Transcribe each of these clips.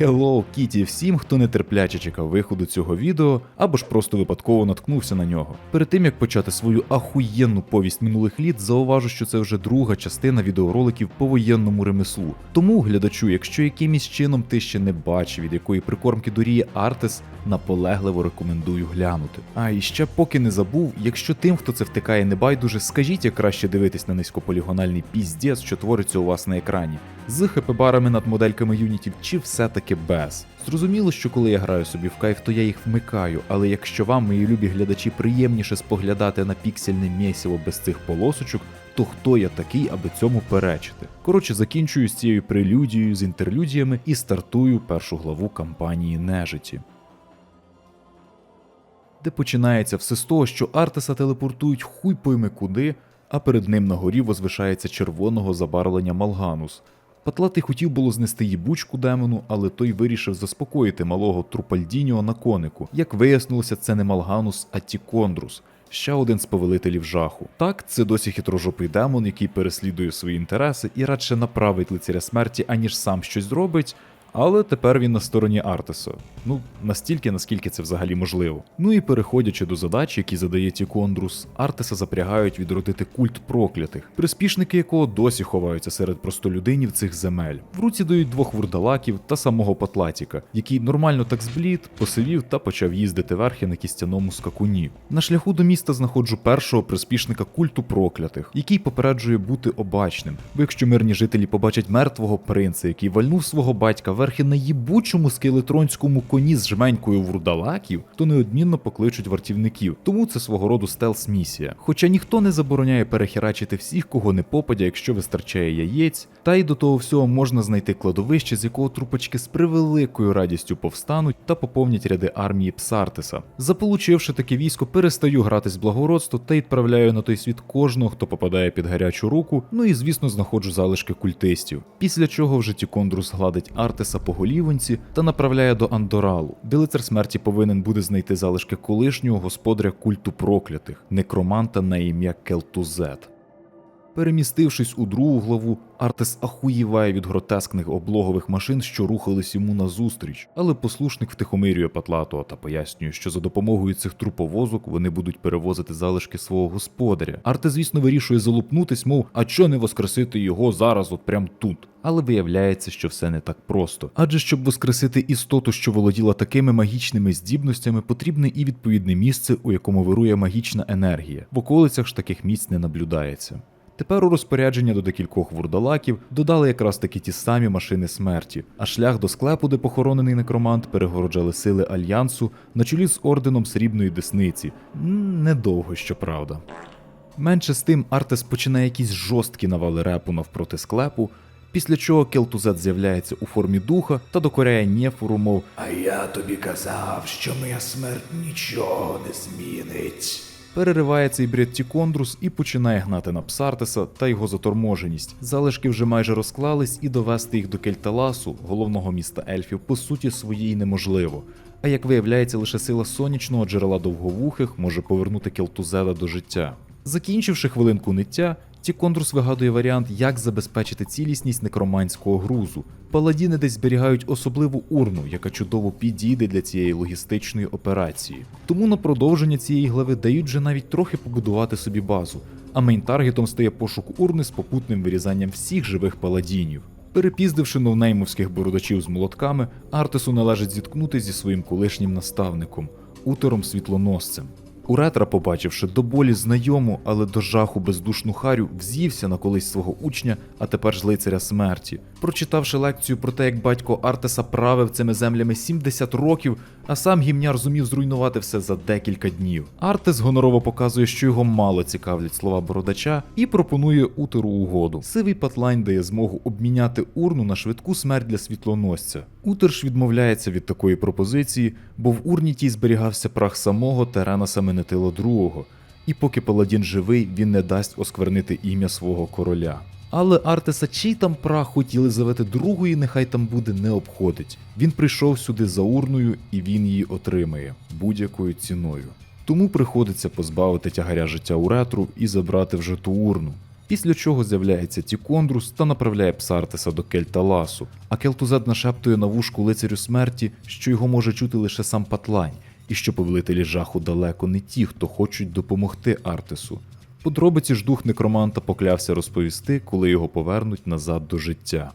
Hello Kitty всім, хто нетерпляче чекав виходу цього відео, або ж просто випадково наткнувся на нього. Перед тим як почати свою ахуєнну повість минулих літ, зауважу, що це вже друга частина відеороликів по воєнному ремеслу. Тому, глядачу, якщо якимось чином ти ще не бачив, від якої прикормки доріє Артес, наполегливо рекомендую глянути. А і ще поки не забув, якщо тим, хто це втикає, не байдуже, скажіть, як краще дивитись на низькополігональний піздець, що твориться у вас на екрані, з хп-барами над модельками юнітів, чи все-таки без. Зрозуміло, що коли я граю собі в кайф, то я їх вмикаю, але якщо вам, мої любі глядачі, приємніше споглядати на піксельне місіво без цих полосочок, то хто я такий, аби цьому перечити? Коротше, закінчую з цією прелюдією з інтерлюдіями і стартую першу главу кампанії нежиті. Де починається все з того, що Артеса телепортують хуй пойми куди, а перед ним на горі возвишається червоного забарвлення Малганус. Патлатий хотів було знести їбучку демону, але той вирішив заспокоїти малого Трупальдініо на конику. Як вияснилося, це не Малганус, а Тікондрус. Ще один з повелителів жаху. Так, це досі хитрожопий демон, який переслідує свої інтереси і радше направить лицаря смерті, аніж сам щось зробить. Але тепер він на стороні Артеса. Ну, настільки, наскільки це взагалі можливо. Ну і переходячи до задач, які задає Тікондрус, Артеса запрягають відродити культ проклятих, приспішники якого досі ховаються серед простолюдинів цих земель. В руці дають двох вурдалаків та самого Патлатіка, який нормально так зблід, посивів та почав їздити верхи на кістяному скакуні. На шляху до міста знаходжу першого приспішника культу проклятих, який попереджує бути обачним. Бо якщо мирні жителі побачать мертвого принца, який вальнув свого батька верхи на їбучому скелетронському коні з жменькою вурдалаків, то неодмінно покличуть вартівників. Тому це свого роду стелс-місія. Хоча ніхто не забороняє перехерачити всіх, кого не попадя, якщо вистачає яєць, та й до того всього можна знайти кладовище, з якого трупочки з превеликою радістю повстануть та поповнять ряди армії Псартеса. Заполучивши таке військо, перестаю грати з благородство та відправляю на той світ кожного, хто попадає під гарячу руку. Ну і звісно знаходжу залишки культистів. Після чого вже Тікондрус гладить Артеса по голівонці та направляє до Андоралу, де лицар смерті повинен буде знайти залишки колишнього господаря культу проклятих, некроманта на ім'я Келтузет. Перемістившись у другу главу, Артес ахуєває від гротескних облогових машин, що рухались йому назустріч, але послушник втихомирює Патлатого та пояснює, що за допомогою цих труповозок вони будуть перевозити залишки свого господаря. Артес, звісно, вирішує залупнутись, мов, а чо не воскресити його зараз, от прям тут. Але виявляється, що все не так просто. Адже щоб воскресити істоту, що володіла такими магічними здібностями, потрібне і відповідне місце, у якому вирує магічна енергія. В околицях ж таких місць не наблюдається. Тепер у розпорядження до декількох вурдалаків додали якраз таки ті самі машини смерті, а шлях до склепу, де похоронений некромант, перегороджали сили альянсу на чолі з орденом срібної десниці. Недовго, щоправда. Менше з тим, Артес починає якісь жорсткі навали репу навпроти склепу, після чого Келтузет з'являється у формі духа та докоряє Нєфуру, мов А я тобі казав, що моя смерть нічого не змінить. Перериває цей бред Тікондрус і починає гнати на Псартеса та його заторможеність. Залишки вже майже розклались, і довести їх до Кельталасу, головного міста ельфів, по суті своїй неможливо. А як виявляється, лише сила сонячного джерела довговухих може повернути Келтузеда до життя. Закінчивши хвилинку ниття, Тікондрус вигадує варіант, як забезпечити цілісність некроманського грузу. Паладіни десь зберігають особливу урну, яка чудово підійде для цієї логістичної операції. Тому на продовження цієї глави дають вже навіть трохи побудувати собі базу, а мейн-таргетом стає пошук урни з попутним вирізанням всіх живих паладінів. Перепіздивши новнеймовських бородачів з молотками, Артесу належить зіткнути зі своїм колишнім наставником, утером світлоносцем. Уретра, побачивши до болі знайому, але до жаху бездушну харю, вз'ївся на колись свого учня, а тепер ж лицаря смерті. Прочитавши лекцію про те, як батько Артеса правив цими землями 70 років, а сам гімняр зумів зруйнувати все за декілька днів. Артес гонорово показує, що його мало цікавлять слова бородача, і пропонує утеру угоду. Сивий патлайн дає змогу обміняти урну на швидку смерть для світлоносця. Утер ж відмовляється від такої пропозиції, бо в урні тій зберігався прах самого Терена Саменетила II, і поки паладін живий, він не дасть осквернити ім'я свого короля. Але Артеса чий там прах хоч Єлизавети II, нехай там буде, не обходить. Він прийшов сюди за урною, і він її отримає будь-якою ціною. Тому приходиться позбавити тягаря життя у ретру і забрати вже ту урну. Після чого з'являється Тікондрус та направляє Псартеса до Кельталасу, а Келтузет нашептує на вушку лицарю смерті, що його може чути лише сам Патлань, і що повелителі жаху далеко не ті, хто хочуть допомогти Артесу. Подробиці ж дух некроманта поклявся розповісти, коли його повернуть назад до життя.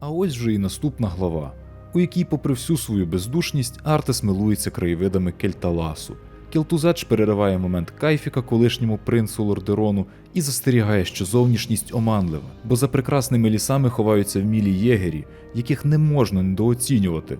А ось вже і наступна глава, у якій, попри всю свою бездушність, Артес милується краєвидами Кельталасу. Келтузач перериває момент кайфіка колишньому принцу Лордерону і застерігає, що зовнішність оманлива, бо за прекрасними лісами ховаються вмілі єгері, яких не можна недооцінювати.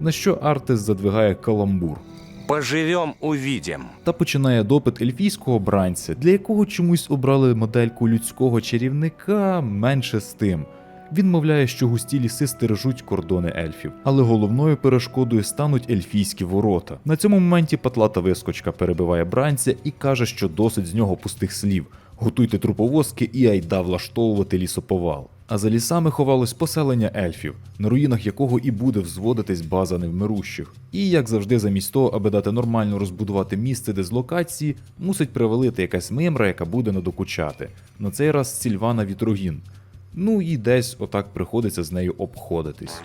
На що Артес задвигає каламбур Поживем, увидим. та починає допит ельфійського бранця, для якого чомусь обрали модельку людського чарівника менше з тим. Він мовляє, що густі ліси стережуть кордони ельфів, але головною перешкодою стануть ельфійські ворота. На цьому моменті патлата вискочка перебиває бранця і каже, що досить з нього пустих слів. Готуйте труповозки і айда влаштовувати лісоповал. А за лісами ховалось поселення ельфів, на руїнах якого і буде взводитись база невмирущих. І як завжди, замість того, аби дати нормально розбудувати місце дезлокації, мусить привалити якась мимра, яка буде надокучати. На цей раз Сільвана Вітрогін. Ну і десь отак приходиться з нею обходитись.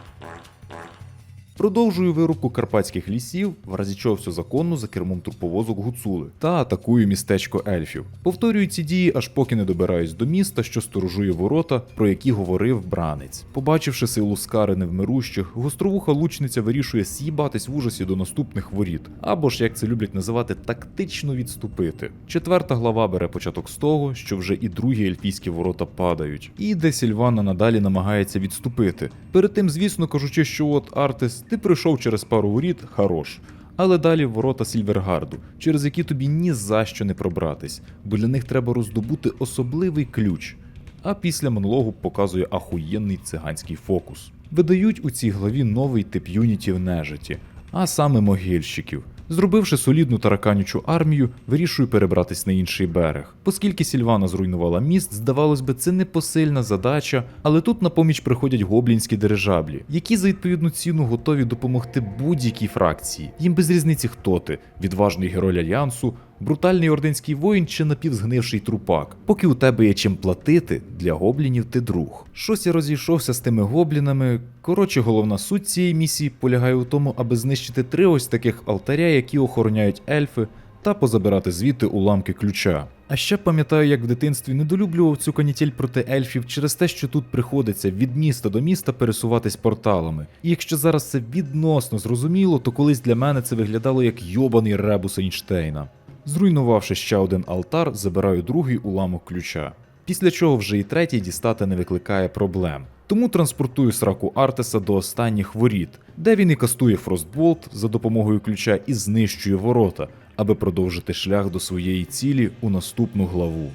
Продовжую вирубку карпатських лісів, в разі чого все законно за кермом труповозок гуцули, та атакую містечко ельфів. Повторюю ці дії, аж поки не добираюсь до міста, що сторожує ворота, про які говорив бранець. Побачивши силу скари невмирущих, гостровуха лучниця вирішує з'їбатись в ужасі до наступних воріт, або ж як це люблять називати, тактично відступити. Четверта глава бере початок з того, що вже і другі ельфійські ворота падають, і де Сільвана надалі намагається відступити. Перед тим, звісно, кажучи, що от Артес, ти пройшов через пару воріт, хорош. Але далі ворота Сільвергарду, через які тобі ні за що не пробратись, бо для них треба роздобути особливий ключ. А після монологу показує ахуєнний циганський фокус. Видають у цій главі новий тип юнітів нежиті, а саме могильщиків. Зробивши солідну тараканючу армію, вирішую перебратись на інший берег. Оскільки Сільвана зруйнувала міст, здавалось би, це непосильна задача, але тут на поміч приходять гоблінські дирижаблі, які за відповідну ціну готові допомогти будь-якій фракції. Їм без різниці хто ти відважний герой альянсу, брутальний орденський воїн чи напівзгнивший трупак. Поки у тебе є чим платити, для гоблінів ти друг. Щось я розійшовся з тими гоблінами. Коротше, головна суть цієї місії полягає у тому, аби знищити три ось таких алтаря, які охороняють ельфи, та позабирати звідти уламки ключа. А ще пам'ятаю, як в дитинстві недолюблював цю канітель проти ельфів через те, що тут приходиться від міста до міста пересуватись порталами. І якщо зараз це відносно зрозуміло, то колись для мене це виглядало як йобаний ребус Ейнштейна. Зруйнувавши ще один алтар, забираю другий уламок ключа. Після чого вже і третій дістати не викликає проблем. Тому транспортую сраку Артеса до останніх воріт, де він і кастує Фростболт за допомогою ключа і знищує ворота, аби продовжити шлях до своєї цілі у наступну главу.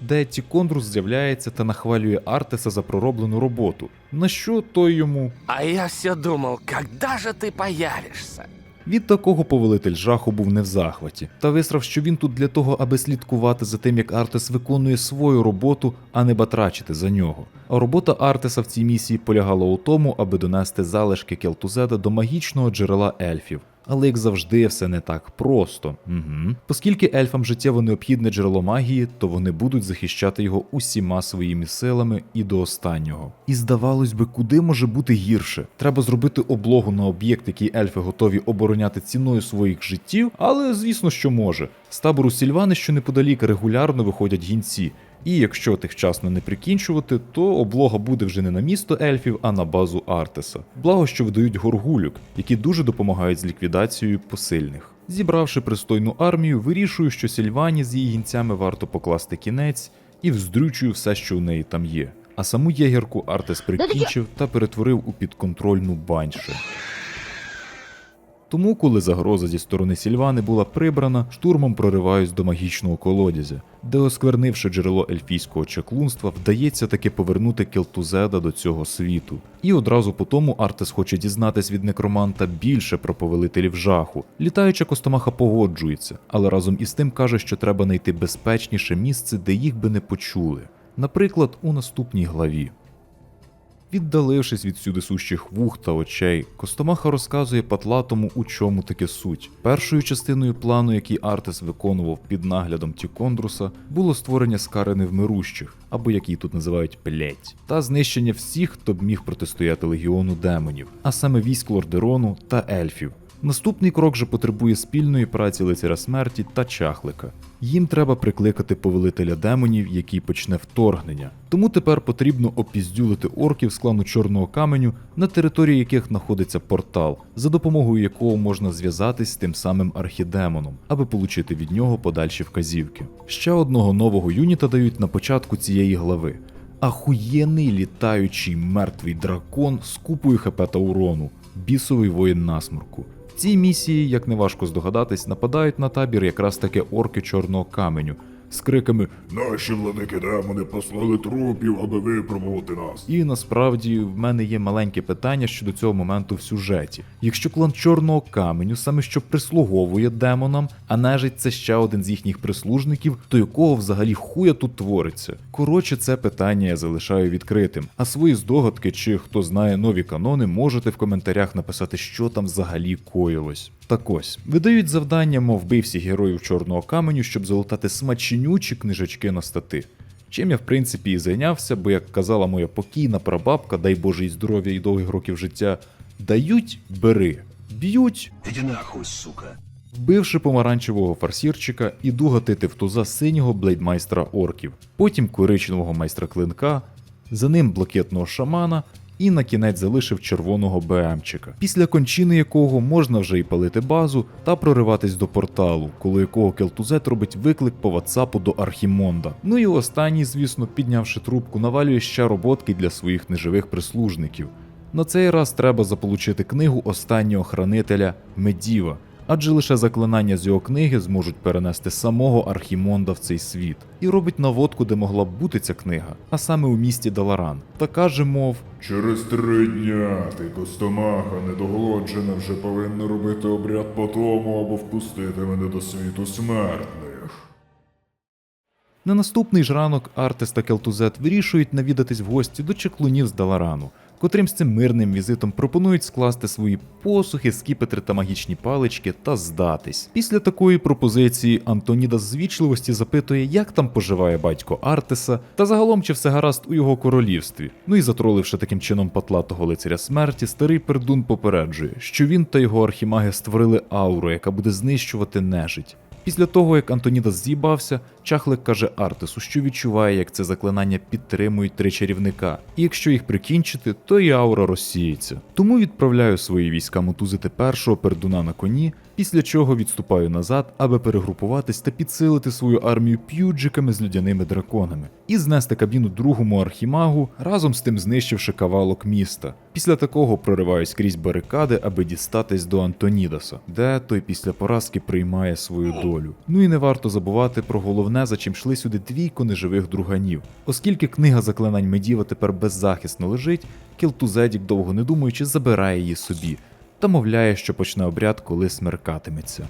Де Тікондрус з'являється та нахвалює Артеса за пророблену роботу, на що той йому А я все думал, когда же ты появишься? Від такого повелитель жаху був не в захваті, та висрав, що він тут для того, аби слідкувати за тим, як Артес виконує свою роботу, а не батрачити за нього. А робота Артеса в цій місії полягала у тому, аби донести залишки Келтузеда до магічного джерела ельфів. Але як завжди, все не так просто. Угу. Оскільки ельфам життєво необхідне джерело магії, то вони будуть захищати його усіма своїми силами і до останнього. І здавалось би, куди може бути гірше? Треба зробити облогу на об'єкт, який ельфи готові обороняти ціною своїх життів, але звісно, що може. З табору Сільвани, що неподалік регулярно виходять гінці. І якщо тих вчасно не прикінчувати, то облога буде вже не на місто ельфів, а на базу Артеса. Благо, що видають горгулюк, які дуже допомагають з ліквідацією посильних. Зібравши пристойну армію, вирішую, що Сільвані з її гінцями варто покласти кінець і вздрючую все, що у неї там є. А саму єгерку Артес прикінчив та перетворив у підконтрольну банши. Тому, коли загроза зі сторони Сільвани була прибрана, штурмом прориваюсь до магічного колодязя, де, осквернивши джерело ельфійського чаклунства, вдається таки повернути Келтузеда до цього світу. І одразу по тому Артес хоче дізнатись від некроманта більше про повелителів жаху. Літаюча Костомаха погоджується, але разом із тим каже, що треба знайти безпечніше місце, де їх би не почули. Наприклад, у наступній главі. Віддалившись від сюди сущих вух та очей, Костомаха розказує Патлатому, у чому таке суть. Першою частиною плану, який Артес виконував під наглядом Тікондруса, було створення скари невмирущих, або як її тут називають плеть, та знищення всіх, хто б міг протистояти легіону демонів, а саме військ Лордерону та ельфів. Наступний крок же потребує спільної праці лицаря смерті та чахлика. Їм треба прикликати повелителя демонів, який почне вторгнення. Тому тепер потрібно опіздюлити орків з клану Чорного каменю, на території яких знаходиться портал, за допомогою якого можна зв'язатись з тим самим архідемоном, аби получити від нього подальші вказівки. Ще одного нового юніта дають на початку цієї глави. Ахуєнний літаючий мертвий дракон з купою хп та урону, бісовий воїн насморку. Цій місії, як неважко здогадатись, нападають на табір якраз таки орки чорного каменю з криками Наші владики демони послали трупів, аби випробувати нас. І насправді в мене є маленьке питання щодо цього моменту в сюжеті. Якщо клан чорного каменю саме що прислуговує демонам, а нежить це ще один з їхніх прислужників, то якого взагалі хуя тут твориться? Коротше, це питання я залишаю відкритим. А свої здогадки чи хто знає нові канони, можете в коментарях написати, що там взагалі коїлось. Так ось видають завдання, мов вбий всіх героїв чорного каменю, щоб залутати смачнючі книжечки на стати. Чим я в принципі і зайнявся, бо як казала моя покійна прабабка, дай Боже їй здоров'я і довгих років життя, дають бери, б'ють. Нахуй, сука. Вбивши помаранчевого фарсірчика, іду гатити в туза синього блейдмайстра орків, потім коричневого майстра клинка, за ним блакитного шамана і на кінець залишив червоного БМчика, після кончини якого можна вже й палити базу та прориватись до порталу, коли якого Келтузет робить виклик по ватсапу до Архімонда. Ну і останній, звісно, піднявши трубку, навалює ще роботки для своїх неживих прислужників. На цей раз треба заполучити книгу останнього хранителя Медіва, адже лише заклинання з його книги зможуть перенести самого Архімонда в цей світ. І робить наводку, де могла б бути ця книга, а саме у місті Даларан. Та каже, мов, Через три дня ти, Костомаха, недоголоджена, вже повинна робити обряд по тому або впустити мене до світу смертних. На наступний ж ранок Артес та Келтузет вирішують навідатись в гості до чеклунів з Даларану, котрим з цим мирним візитом пропонують скласти свої посухи, скіпетри та магічні палички та здатись. Після такої пропозиції Антоніда з звічливості запитує, як там поживає батько Артеса, та загалом чи все гаразд у його королівстві. Ну і затроливши таким чином патлатого лицаря смерті, старий пердун попереджує, що він та його архімаги створили ауру, яка буде знищувати нежить. Після того, як Антоніда з'їбався, чахлик каже Артесу, що відчуває, як це заклинання підтримують три чарівника, і якщо їх прикінчити, то і аура розсіється. Тому відправляю свої війська мотузити першого пердуна на коні, після чого відступаю назад, аби перегрупуватись та підсилити свою армію п'юджиками з людяними драконами, і знести кабіну другому архімагу, разом з тим знищивши кавалок міста. Після такого прориваюсь крізь барикади, аби дістатись до Антонідаса, де той після поразки приймає свою долю. Ну і не варто забувати про головне, за чим йшли сюди двійко неживих друганів. Оскільки книга заклинань Медіва тепер беззахисно лежить, Кілтузедік, довго не думаючи, забирає її собі та мовляє, що почне обряд, коли смеркатиметься.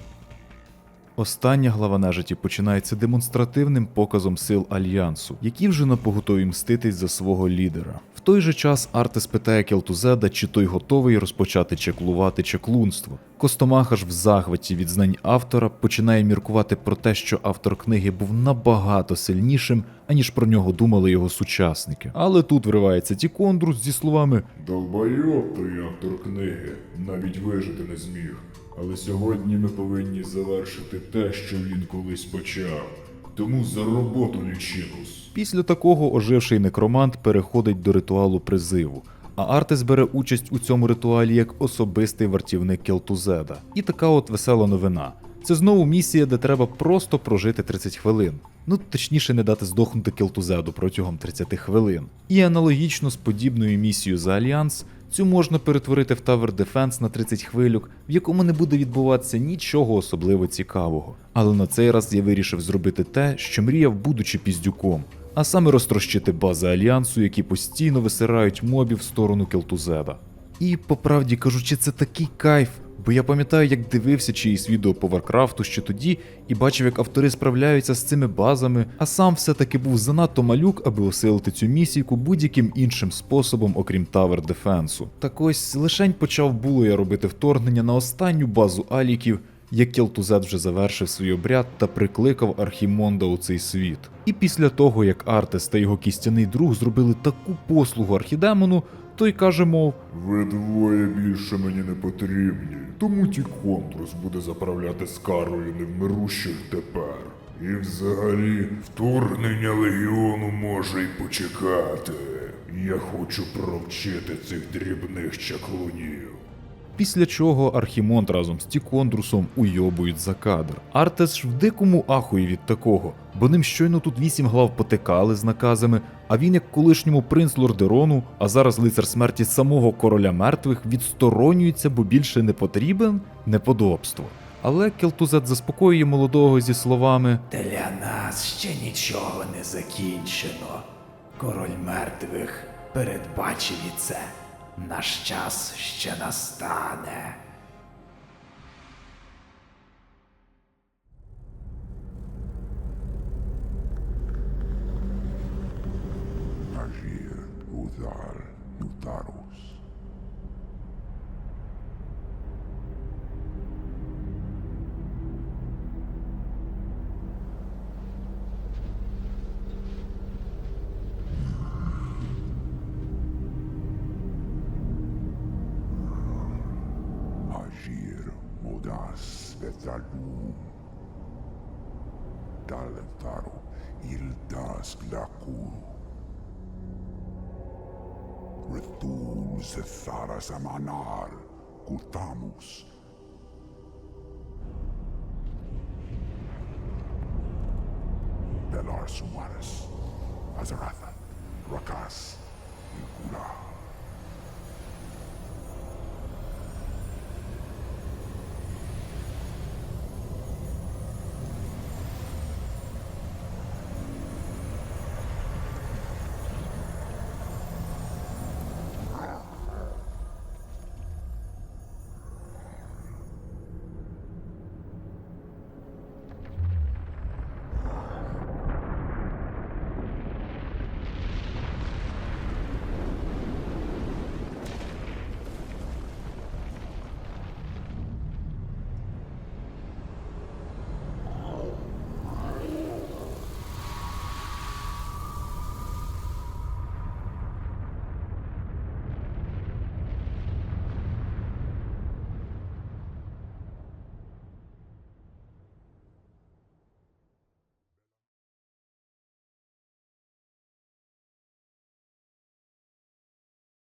Остання глава нежиті починається демонстративним показом сил альянсу, які вже напоготові мститись за свого лідера. Той же час Артес питає Келтузеда, чи той готовий розпочати чеклувати чеклунство. Костомаха ж в захваті від знань автора починає міркувати про те, що автор книги був набагато сильнішим, аніж про нього думали його сучасники. Але тут вривається Тікондрус зі словами Долбойоб той автор книги, навіть вижити не зміг. Але сьогодні ми повинні завершити те, що він колись почав. Тому за роботу лічинус. Після такого оживший некромант переходить до ритуалу призиву. А Артес бере участь у цьому ритуалі як особистий вартівник Келтузеда. І така от весела новина. Це знову місія, де треба просто прожити 30 хвилин. Ну, точніше, не дати здохнути Келтузеду протягом 30 хвилин. І аналогічно з подібною місією за Альянс, цю можна перетворити в Tower Defense на 30 хвилюк, в якому не буде відбуватися нічого особливо цікавого. Але на цей раз я вирішив зробити те, що мріяв, будучи піздюком. А саме розтрощити бази альянсу, які постійно висирають мобів в сторону Келтузеда. І по правді кажучи, це такий кайф, Бо я пам'ятаю, як дивився чиїсь відео по Варкрафту ще тоді і бачив, як автори справляються з цими базами, а сам все-таки був занадто малюк, аби осилити цю місійку будь-яким іншим способом, окрім Тавер Дефенсу. Так ось лишень почав було я робити вторгнення на останню базу аліків, як Келтузет вже завершив свій обряд та прикликав Архімонда у цей світ. І після того, як Артес та його кістяний друг зробили таку послугу архідемону, той каже, мов. Ви двоє більше мені не потрібні, тому ті контрус буде заправляти скарою невмирущих тепер. І взагалі, вторгнення легіону може й почекати. Я хочу провчити цих дрібних чаклунів. Після чого Архімонд разом з Тікондрусом уйобують за кадр. Артес ж в дикому ахуї від такого, бо ним щойно тут вісім глав потекали з наказами, а він, як колишньому принц Лордерону, а зараз лицар смерті самого короля мертвих, відсторонюється, бо більше не потрібен неподобство. Але Келтузет заспокоює молодого зі словами: Для нас ще нічого не закінчено. Король мертвих передбачив і це. Наш час ще настане. Agir Udal Nutarus. Vetalum. Dalentaro Ildas Glakur. Retum Setharas Amanar Kutamus. Belar Sumaris. Azaratha. Rakas. Ilkula.